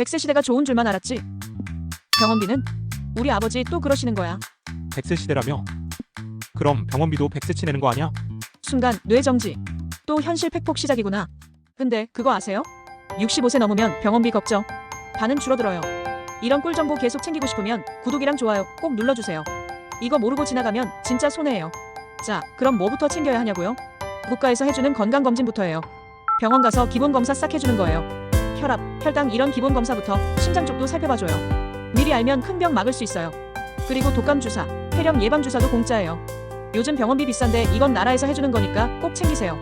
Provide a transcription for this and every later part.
100세 시대가 좋은 줄만 알았지. 병원비는 우리 아버지 또 그러시는 거야. 100세 시대라며? 그럼 병원비도 100세 치 내는 거 아니야? 순간 뇌정지. 또 현실 팩폭 시작이구나. 근데 그거 아세요? 65세 넘으면 병원비 걱정. 반은 줄어들어요. 이런 꿀 정보 계속 챙기고 싶으면 구독이랑 좋아요 꼭 눌러주세요. 이거 모르고 지나가면 진짜 손해예요. 자, 그럼 뭐부터 챙겨야 하냐고요? 국가에서 해주는 건강검진부터예요. 병원 가서 기본 검사 싹 해주는 거예요. 혈압, 혈당 이런 기본 검사부터 심장 쪽도 살펴봐줘요. 미리 알면 큰 병 막을 수 있어요. 그리고 독감 주사, 폐렴 예방 주사도 공짜예요. 요즘 병원비 비싼데 이건 나라에서 해주는 거니까 꼭 챙기세요.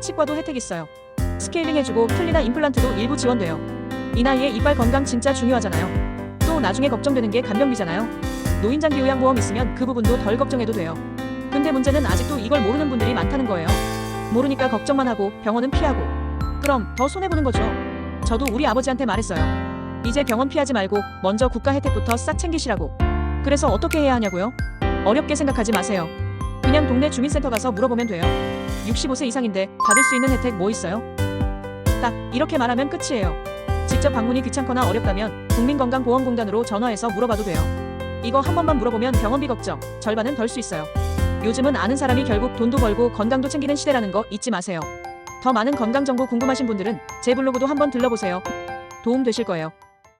치과도 혜택 있어요. 스케일링 해주고 틀니나 임플란트도 일부 지원돼요. 이 나이에 이빨 건강 진짜 중요하잖아요. 또 나중에 걱정되는 게 간병비잖아요. 노인장기 요양보험 있으면 그 부분도 덜 걱정해도 돼요. 근데 문제는 아직도 이걸 모르는 분들이 많다는 거예요. 모르니까 걱정만 하고 병원은 피하고. 그럼 더 손해보는 거죠. 저도 우리 아버지한테 말했어요. 이제 병원 피하지 말고 먼저 국가 혜택부터 싹 챙기시라고. 그래서 어떻게 해야 하냐고요? 어렵게 생각하지 마세요. 그냥 동네 주민센터 가서 물어보면 돼요. 65세 이상인데 받을 수 있는 혜택 뭐 있어요? 딱 이렇게 말하면 끝이에요. 직접 방문이 귀찮거나 어렵다면 국민건강보험공단으로 전화해서 물어봐도 돼요. 이거 한 번만 물어보면 병원비 걱정 절반은 덜 수 있어요. 요즘은 아는 사람이 결국 돈도 벌고 건강도 챙기는 시대라는 거 잊지 마세요. 더 많은 건강 정보 궁금하신 분들은 제 블로그도 한번 들러보세요. 도움 되실 거예요.